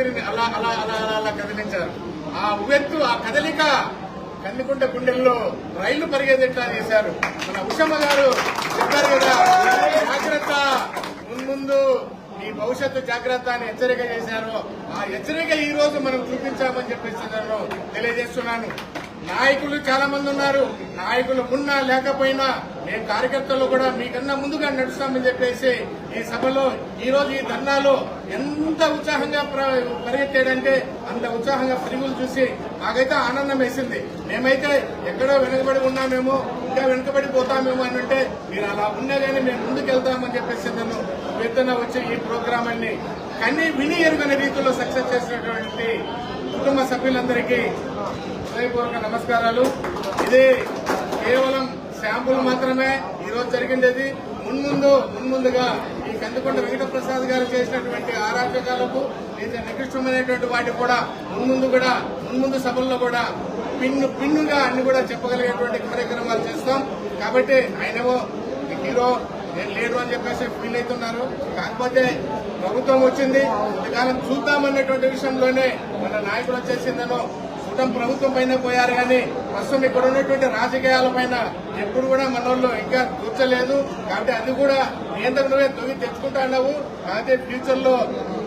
కదిలి అలా అలా అలా అలా అలా కదిలించారు. ఆ ఉవ్వెత్తు ఆ కదలిక కందికుంట గుండెల్లో రైళ్ళు పరిగెత్తేట్లా చేశారు. మన ఉషమ్మ గారు చెప్పారు కదా జాగ్రత్త మున్ముందు ఈ భవిష్యత్తు జాగ్రత్త అని హెచ్చరిక చేశారు. ఆ హెచ్చరిక ఈ రోజు మనం చూపించామని చెప్పేసి నేను తెలియజేస్తున్నాను. నాయకులు చాలా మంది ఉన్నారు. నాయకులు ఉన్నా లేకపోయినా మేము కార్యకర్తలు కూడా మీకన్నా ముందుగా నడుస్తామని చెప్పేసి ఈ సభలో ఈ రోజు ఈ ధర్నాలో ఎంత ఉత్సాహంగా ప్ర- పరిగెత్తాడంటే అంత ఉత్సాహంగా పరుగులు చూసి మాకైతే ఆనందం వేసింది. మేమైతే ఎక్కడో వెనుకబడి ఉన్నామేమో ఇంకా వెనుకబడి పోతామేమో అని అంటే మీరు అలా ఉన్నా కానీ మేము ముందుకు వెళ్తామని చెప్పేసి నన్ను ఎత్తున వచ్చే ఈ ప్రోగ్రామ్ అన్ని కన్నీ విని ఎరుగని రీతిలో సక్సెస్ చేసినటువంటి కుటుంబ సభ్యులందరికీ హృదయపూర్వక నమస్కారాలు. ఇది కేవలం శాంపుల్ మాత్రమే. ఈరోజు రోజు జరిగింది మున్ముందు మున్ముందుగా ఈ కందుకొండ వెంకటప్రసాద్ గారు చేసినటువంటి ఆరాధకాలకు లేదా నికృష్టమైనటువంటి వాటి కూడా మున్ముందు కూడా మున్ముందు సభల్లో కూడా పిన్ను పిన్నుగా అన్ని కూడా చెప్పగలిగేటువంటి కార్యక్రమాలు చేస్తాం. కాబట్టి ఆయనేమో హీరో నేను లేడు అని చెప్పేసి ఫీల్ అవుతున్నారు. కాకపోతే ప్రభుత్వం వచ్చింది. ఇంతకాలం చూద్దామన్నటువంటి విషయంలోనే మన నాయకుడు వచ్చేసిందనో కుటుంబ ప్రభుత్వం పైన పోయారు కానీ ప్రస్తుతం ఇక్కడ ఉన్నటువంటి రాజకీయాల పైన ఎప్పుడు కూడా మన ఇంకా కూర్చోలేదు. కాబట్టి అది కూడా నియంత్రణ తొగి తెచ్చుకుంటా ఉన్నావు కాకపోతే ఫ్యూచర్లో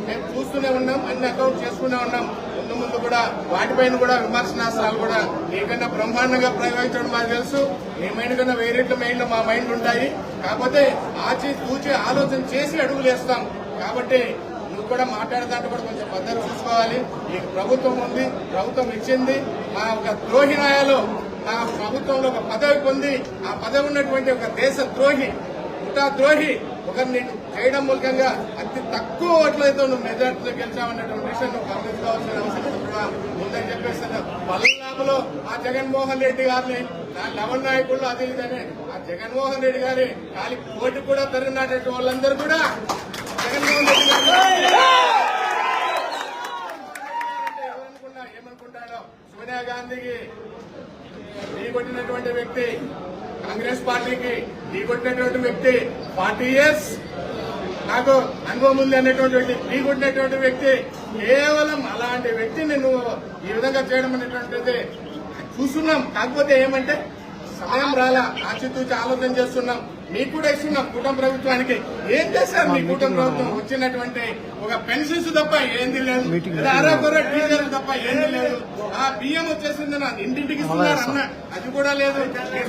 మేము చూస్తూనే ఉన్నాం అన్ని అకౌంట్ చేసుకునే ఉన్నాం. ముందు ముందు కూడా వాటిపైన కూడా విమర్శనాస్త్రాలు కూడా నీకన్నా బ్రహ్మాండంగా ప్రయోగించడం మాకు తెలుసు. మీ మైండ్ కన్నా వేరేట్ల మైండ్ మా మైండ్ ఉంటాయి. కాకపోతే ఆచి తూచి ఆలోచన చేసి అడుగులు వేస్తాం. కాబట్టి నువ్వు కూడా మాట్లాడదాంటే కూడా కొంచెం పద్ధతి చూసుకోవాలి. నీకు ప్రభుత్వం ఉంది ప్రభుత్వం ఇచ్చింది. మా ఒక ద్రోహి ఆ ప్రభుత్వంలో ఒక పదవి పొంది ఆ పదవి ఉన్నటువంటి ఒక దేశ ద్రోహి ముఠా ద్రోహి ఒకరిని చేయడం మూలకంగా అతి తక్కువ ఓట్లతో నువ్వు మెజార్టీలో గెలిచావన్నటువంటి విషయం నువ్వు గమనించుకోవాల్సిన అవసరం కూడా ఉందని చెప్పేసి పల్లాపులో ఆ జగన్మోహన్ రెడ్డి గారిని నా లవన్ నాయకులు అది విధంగా ఆ జగన్మోహన్ రెడ్డి గారి కాలి కోటి కూడా తరిగినటువంటి వాళ్ళందరూ కూడా జగన్మోహన్ రెడ్డి ఏమనుకుంటాడో సోనియా గాంధీకి ఢీ కొట్టినటువంటి వ్యక్తి కాంగ్రెస్ పార్టీకి ఢీ కొట్టినటువంటి వ్యక్తి ఫార్టీ ఇయర్స్ నాకు అనుభవం ఉంది అనేటువంటి వ్యక్తి ఢీ కొట్టినటువంటి వ్యక్తి కేవలం అలాంటి వ్యక్తిని నువ్వు ఈ విధంగా చేయడం అనేటువంటిది చూస్తున్నాం. కాకపోతే ఏమంటే సమయం రాలా. ఆచితూచి ఆలోచన చేస్తున్నాం. మీకు కూడా ఇస్తున్నాం కుటుంబ ప్రభుత్వానికి. ఏం చేశారు మీ కుటుంబ ప్రభుత్వం? వచ్చినటువంటి ఒక పెన్షన్స్ తప్ప ఏంది లేదు. అరకొర డీజిల్ తప్ప ఏంది లేదు. ఆ బియ్యం వచ్చేసింది నా ఇంటింటికి ఇస్తున్నారు అన్న. అది కూడా లేదు.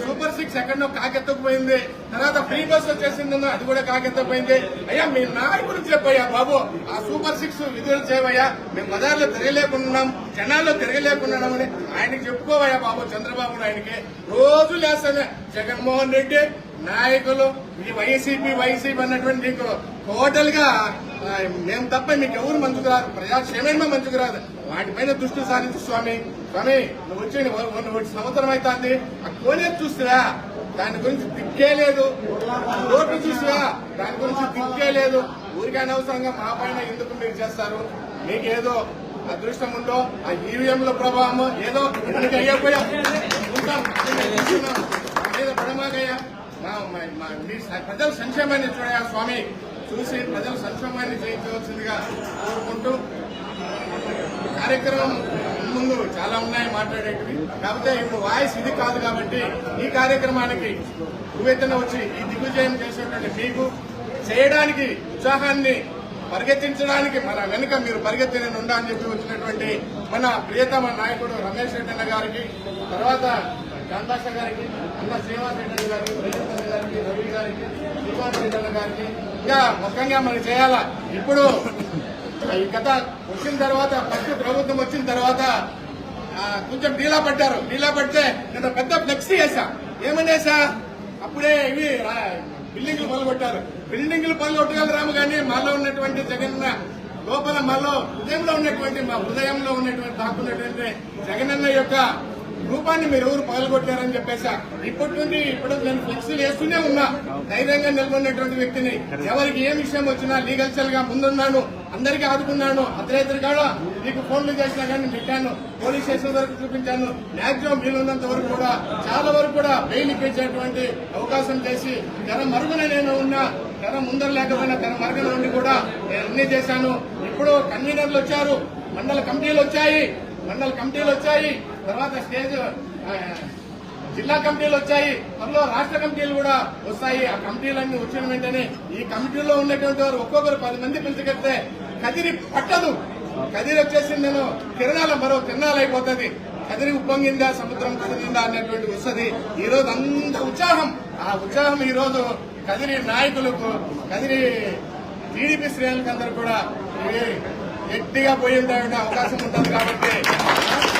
సూపర్ సిక్స్ ఎక్కడో కాకెత్తకపోయింది. తర్వాత ఫ్రీ బస్ వచ్చేసింది అది కూడా కాకెత్తకపోయింది. అయ్యా మీ నాయకుడు చెప్పయ్యా బాబు. ఆ సూపర్ సిక్స్ విధులు చేయవయ్యా. మేము బజార్లో తిరగలేకున్నాం జనాల్లో తిరగలేకున్నామని ఆయనకి చెప్పుకోవయ్యా బాబు చంద్రబాబు నాయుడికి రోజు లేస్తానే జగన్మోహన్ రెడ్డి నాయకులు ఈ వైసీపీ వైసీపీ అన్నటువంటి నీకు టోటల్గా మేము తప్ప మీకు ఎవరు మంచుకు రాదు ప్రజాక్షేమేమో మంచుకు రాదు వాటిపైన దృష్టి సాధించు స్వామి. స్వామి నువ్వు వచ్చి నువ్వు సంవత్సరం అవుతుంది ఆ కోనేరు చూస్తురా దాని గురించి దిక్కే లేదు. రోడ్డు చూసివా దాని గురించి దిక్కే లేదు. ఊరికే అనవసరంగా మా పైన ఎందుకు మీరు చేస్తారు? మీకేదో అదృష్టం ఉందో ఆ ఈవీఎంల ప్రభావం ఏదో ఎన్నిక అయ్యపోయా ఉంటాం. పడమాకయ్యా మీ ప్రజల సంక్షేమాన్ని చూడయా స్వామి. చూసి ప్రజల సంక్షేమాన్ని చేయించవలసిందిగా కోరుకుంటూ కార్యక్రమం ముందు చాలా ఉన్నాయి మాట్లాడేటివి. కాకపోతే ఇప్పుడు వాయిస్ ఇది కాదు కాబట్టి ఈ కార్యక్రమానికి నువ్వెత్తన వచ్చి ఈ దిగ్విజయం చేసినటువంటి మీకు చేయడానికి ఉత్సాహాన్ని పరిగెత్తించడానికి మన వెనుక మీరు పరిగెత్తిన ఉండా అని చెప్పి వచ్చినటువంటి మన ప్రియతమ నాయకుడు రమేష్ రెడ్డి అన్న గారికి తర్వాత గంధాష గారికి అన్న శ్రీనివాస్ రెడ్డి గారికి రజత్ గారికి రవి గారికి శ్రీనివాస్ రెడ్డి అన్న గారికి ఇంకా ముఖ్యంగా మనం చేయాలా? ఇప్పుడు ఈ గత వచ్చిన తర్వాత ఫస్ట్ ప్రభుత్వం వచ్చిన తర్వాత కొంచెం డీలా పడ్డారు. డీలా పడితే నేను పెద్ద ఫ్లెక్సీ వేసా ఏమని వేసా అప్పుడే ఇవి బిల్డింగ్లు పగలగొట్టారు బిల్డింగ్లు పగలగొట్టగలరాము కానీ మాలో ఉన్నటువంటి జగన్న లోపల మాలో హృదయంలో ఉన్నటువంటి మా హృదయంలో ఉన్నటువంటి దాక్కున్నటువంటి జగనన్న యొక్క రూపాన్ని మీరు ఎవరు పగలగొట్టారని చెప్పేసా ఇప్పటి నుండి ఇప్పుడు నేను ఫ్లెక్సీలు వేస్తూనే ఉన్నా. ధైర్యంగా నిలబడినటువంటి వ్యక్తిని ఎవరికి ఏం విషయం వచ్చినా లీగల్ సెల్గా ముందున్నాను అందరికీ ఆదుకున్నాను అర్ధరాత్రి కూడా నీకు ఫోన్లు చేసినా కానీ పెట్టాను పోలీస్ స్టేషన్ వరకు చూపించాను మ్యాక్సిమం వీలున్నంత వరకు కూడా చాలా వరకు కూడా బెయిల్ ఇప్పించేటువంటి అవకాశం చేసి తెర మరుగున నేను ఉన్నా తెర ముందర లేకపోయినా తెర మరుగున నుండి కూడా నేను అన్ని చేశాను. ఇప్పుడు కన్వీనర్లు వచ్చారు. మండల కమిటీలు వచ్చాయి. మండల కమిటీలు వచ్చాయి. తర్వాత స్టేజ్ జిల్లా కమిటీలు వచ్చాయి. త్వరలో రాష్ట్ర కమిటీలు కూడా వస్తాయి. ఆ కమిటీలన్నీ వచ్చిన వెంటనే ఈ కమిటీలో ఉన్నటువంటి వారు ఒక్కొక్కరు పది మంది పిలిచికెళ్తే కదిరి పట్టదు. కదిరి వచ్చేసి నేను తిరణాల మరో తిరణాలైపోతుంది కదిరి ఉప్పొంగిందా సముద్రం కుదిరిందా అనేటువంటి వస్తుంది. ఈ రోజు అంత ఉత్సాహం. ఆ ఉత్సాహం ఈ రోజు కదిరి నాయకులకు కదిరి టీడీపీ శ్రేణులకు అందరూ కూడా గట్టిగా పోయి అవకాశం ఉంటుంది కాబట్టి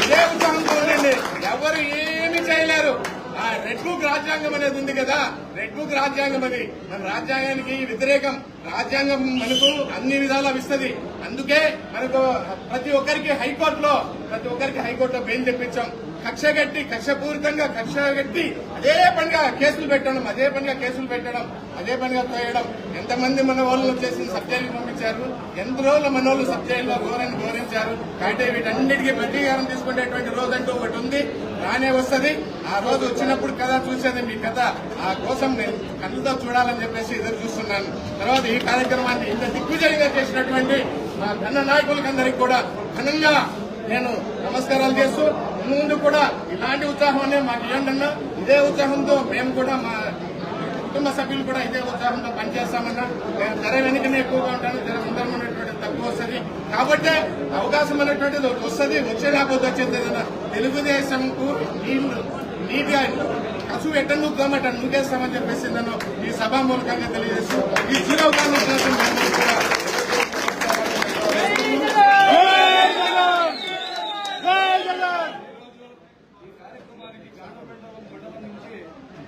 ఇదే ఉత్సాహంతో ఉండండి. ఎవరు ఏమీ చేయలేరు. ఆ రెడ్ బుక్ రాజ్యాంగం అనేది ఉంది కదా. రెడ్ బుక్ రాజ్యాంగం అది. మన రాజ్యాంగానికి వ్యతిరేకం. రాజ్యాంగం మనకు అన్ని విధాలా ఇస్తుంది. అందుకే మనకు ప్రతి ఒక్కరికి హైకోర్టులో ప్రతి ఒక్కరికి హైకోర్టులో బెయిల్ తెప్పించాం. కక్ష కట్టి కక్షపూరితంగా కక్ష కట్టి అదే పనిగా కేసులు పెట్టడం అదే పనిగా కేసులు పెట్టడం అదే పనిగా తోయడం. ఎంతమంది మన వాళ్ళు వచ్చేసి సబ్జెక్టులు పంపించారు? ఎంత రోజులు మన వాళ్ళు సబ్జెక్టులో ఘోరాన్ని ఘోరించారు? కాబట్టి వీటన్నిటికీ ప్రతీకారం తీసుకునేటువంటి రోజు అంటూ ఒకటి ఉంది. రానే వస్తుంది. ఆ రోజు వచ్చినప్పుడు కథ చూసేది మీ కథ. ఆ కోసం నేను కళ్ళతో చూడాలని చెప్పేసి ఎదురు చూస్తున్నాను. తర్వాత ఈ కార్యక్రమాన్ని ఇంత దిగ్విజయంగా చేసినటువంటి మా ఘన నాయకులకందరికీ కూడా ఘనంగా నేను నమస్కారాలు చేస్తూ ముందు కూడా ఇలాంటి ఉత్సాహం మాకు ఇవ్వండి ఇదే ఉత్సాహంతో మేము కూడా మా కుటుంబ సభ్యులు కూడా ఇదే ఉత్సాహంతో పనిచేస్తామన్నా. నేను తెర వెనుకనే ఎక్కువగా ఉంటాను తెర ముందర ఉన్నటువంటిది తక్కువ వస్తుంది. కాబట్టి అవకాశం అనేటువంటిది ఒకటి వస్తుంది వచ్చే లేకపోతే వచ్చేది ఏదైనా తెలుగుదేశంకు నీళ్ళు నీటిగా కసువు ఎట్ట నూకుతామట నూకేస్తామని చెప్పేసి నన్ను ఈ సభా మూలకంగా తెలియజేస్తూ ఈ చిరవకాలం కోసం మేము కూడా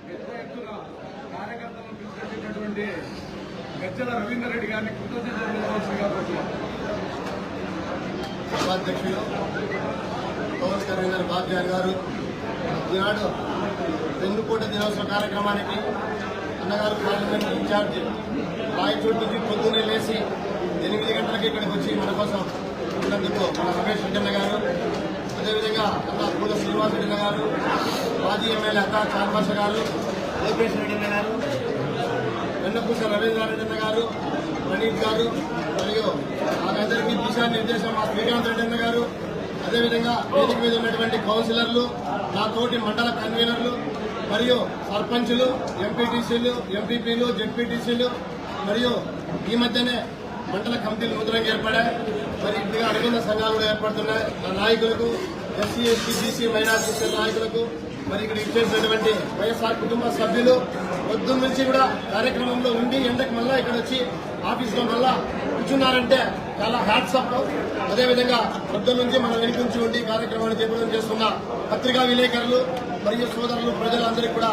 పెద్ద ఎత్తున కార్యకర్తలను పిలుచుకొచ్చినటువంటి గజ్జల రవీందర్ రెడ్డి గారిని కృతజ్ఞతలు తెలియజేయాల్సిందిగా పవన్ గారు. ఈనాడు వెన్నుకోట దినోత్సవ కార్యక్రమానికి అన్నగారు పార్లమెంట్ ఇన్ఛార్జ్ రాయచోటి నుంచి పొద్దున్నే లేచి ఎనిమిది గంటలకి ఇక్కడికి వచ్చి మన కోసం ఉన్నందుకు మన రమేష్ రెడ్డన్న గారు అదేవిధంగా అన్న పూల శ్రీనివాస రెడ్డి గారు మాజీ ఎమ్మెల్యే అక్క చాన్భాష గారు లోకేష్ రెడ్డి గారు వెన్నపూస రవీంద్రారెడ్డి గారు ప్రణీత్ గారు మరియు మాకందరికీ దిశానిర్దేశం మా శ్రీకాంత్ రెడ్డి అన్న గారు. అదేవిధంగా వేదిక మీద ఉన్నటువంటి కౌన్సిలర్లు నా తోటి మండల కన్వీనర్లు మరియు సర్పంచులు ఎంపీటీసీలు ఎంపీపీలు జెడ్పీటీసీలు మరియు ఈ మధ్యనే మండల కమిటీలు నూతనంగా ఏర్పడాయి. మరి ఇంటిగా అనుబంధ సంఘాలు కూడా ఏర్పడుతున్నాయి. ఆ నాయకులకు ఎస్సీ ఎస్టీ బీసీ మైనార్టీ నాయకులకు మరి ఇక్కడ ఇచ్చేసినటువంటి వైఎస్ఆర్ కుటుంబ సభ్యులు పొద్దున్న నుంచి కూడా కార్యక్రమంలో ఉండి ఎండకు మళ్ళా ఇక్కడ వచ్చి ఆఫీస్లో మళ్ళా కూర్చున్నారంటే చాలా హ్యాట్సప్ అదేవిధంగా పొద్దున్న నుంచి మనం వెనుకుంచి ఉండి కార్యక్రమాన్ని చేపట్టడం చేస్తున్న పత్రికా విలేకరులు మరియు సోదరులు ప్రజలందరికీ కూడా